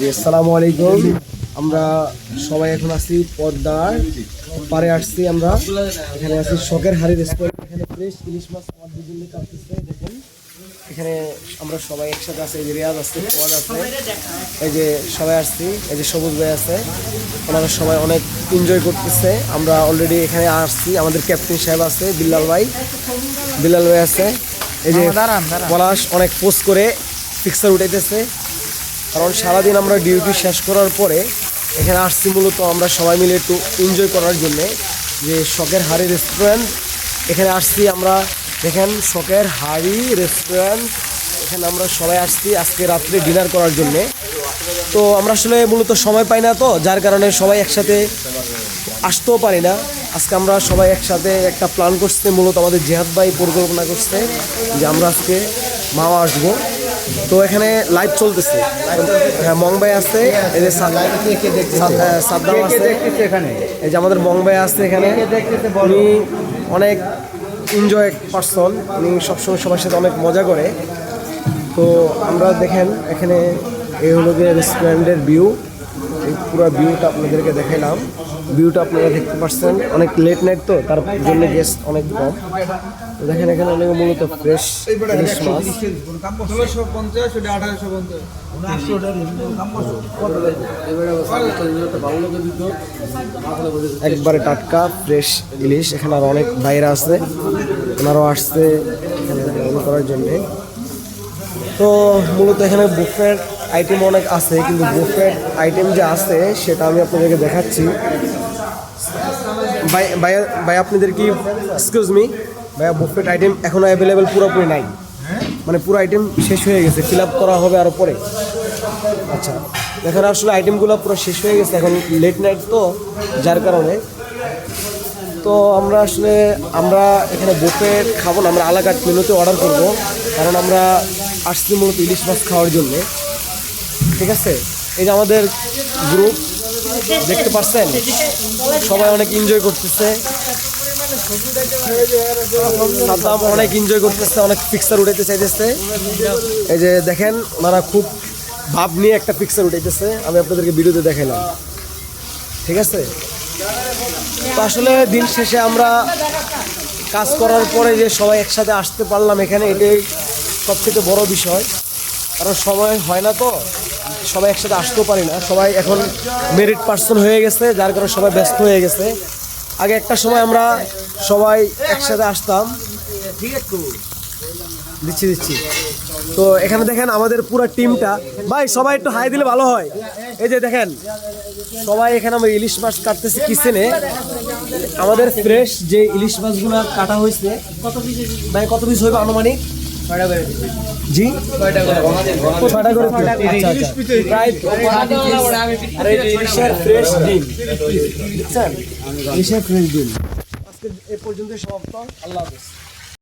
জি, আসসালামু আলাইকুম। আমরা সবাই এখন আছি পদ্মার পারে আসছি আমরা। এখানে আছি শখের হাড়ি রেস্টুরেন্ট এখানে ফ্রেশ ইলিশ মাছ আমার দুজনে কাটতেছে দেখুন। এখানে আমরা সবাই একসাথে আছি এই যে রিয়াজ আছে পদ আছে। এই যে সবাই আসছি এই যে সবুজ ভাই আছে। ওনারা সবাই অনেক এনজয় করতেছে। আমরা অলরেডি এখানে আসছি আমাদের ক্যাপ্টেন সাহেব আছে বিল্লাল ভাই। বিল্লাল ভাই আছে। এই যে পলাশ অনেক পোস্ট করে পিকচার উঠাইতেছে। কারণ সারাদিন আমরা ডিউটি শেষ করার পরে এখানে আসছি মূলত আমরা সবাই মিলে একটু এনজয় করার জন্যে যে শখের হাড়ি রেস্টুরেন্ট এখানে আসছি আমরা, দেখেন শখের হাড়ি রেস্টুরেন্ট এখানে আমরা সবাই আসছি আজকে রাত্রে ডিনার করার জন্যে। তো আমরা আসলে মূলত সময় পাই না তো, যার কারণে সবাই একসাথে আসতেও পারি না। আজকে আমরা সবাই একসাথে একটা প্ল্যান করছে, মূলত আমাদের জেহাদ ভাই পরিকল্পনা করছে যে আমরা আজকে মামা আসব। তো এখানে লাইভ চলতেছে। হ্যাঁ মংবাই আছে এই যে হ্যাঁ, সাদ্দাম আছে। এখানে? এই যে আমাদের মংবাই আছে এখানে। উনি অনেক এনজয় পার্সন উনি সবসময় সবার সাথে অনেক মজা করে। তো আমরা দেখেন এখানে এই হলো গিয়ে রেস্টুরেন্টের ভিউ এই পুরো ভিউটা আপনাদেরকে দেখাইলাম। ভিউটা আপনারা দেখতে পাচ্ছেন অনেক লেট নাইট তো, তার জন্য গেস্ট অনেক কম। দেখেন এখানে অনেক মূলত ফ্রেশ ফ্রেশ মাছ। একবারে টাটকা ফ্রেশ ইলিশ। এখানে আর অনেক বাইরে আছে। ওনারাও আসছে করার জন্যে। তো মূলত এখানে বুফের আইটেম অনেক আছে, কিন্তু বুফের আইটেম যে আছে, সেটা আমি আপনাদেরকে দেখাচ্ছি। ভাই ভাই ভাই আপনাদের কি এক্সকিউজ মি ভাইয়া বুফেট আইটেম এখনও অ্যাভেলেবেল পুরোপুরি নাই। মানে পুরো আইটেম শেষ হয়ে গেছে ফিল আপ করা হবে আরও পরে। আচ্ছা এখানে আসলে আইটেমগুলো পুরো শেষ হয়ে গেছে, এখন লেট নাইট তো, যার কারণে। তো আমরা আসলে, আমরা এখানে বুফে খাব না, আমরা আলাকাট মেনুতে অর্ডার করব, কারণ আমরা আসছি মূলত ইলিশ মাছ খাওয়ার জন্যে। ঠিক আছে? এই যে আমাদের গ্রুপ দেখতে পাচ্ছেন সবাই অনেক এনজয় করতেছে। অনেক এনজয় করতেছে, অনেক পিকচার উঠাইতে চাইতেছে। এই যে দেখেন, ওনারা খুব ভাব নিয়ে একটা পিকচার উঠাইতেছে। আমি আপনাদেরকে ভিডিওতে দেখাইলাম। ঠিক আছে? তো আসলে দিন শেষে আমরা কাজ করার পরে যে সবাই একসাথে আসতে পারলাম এখানে, এটাই সবথেকে বড় বিষয়। কারণ সময় হয় না তো। সবাই একসাথে আসতেও পারি না। সবাই এখন মেরিট পার্সন হয়ে গেছে, যার কারণে সবাই ব্যস্ত হয়ে গেছে। আগে একটা সময় আমরা সবাই একসাথে আসতাম। দিচ্ছি দিচ্ছি। তো এখানে দেখেন আমাদের পুরো টিমটা ভাই, সবাই একটু হাই দিলে ভালো হয়। এই যে দেখেন, সবাই এখানে আমরা ইলিশ মাছ কাটতেছি কিচেনে আমাদের ফ্রেশ যে ইলিশ মাছগুলো কাটা হয়েছে, ভাই, কত পিস হইবে আনুমানিক? জি? ছটা করে? আচ্ছা, আচ্ছা। প্রায় আর এই ইলিশের ফ্রেশ ডিম। বুঝছেন ইলিশের ফ্রেশ ডিম। আজকে এ পর্যন্ত সমাপ্ত। আল্লাহ হাফেজ।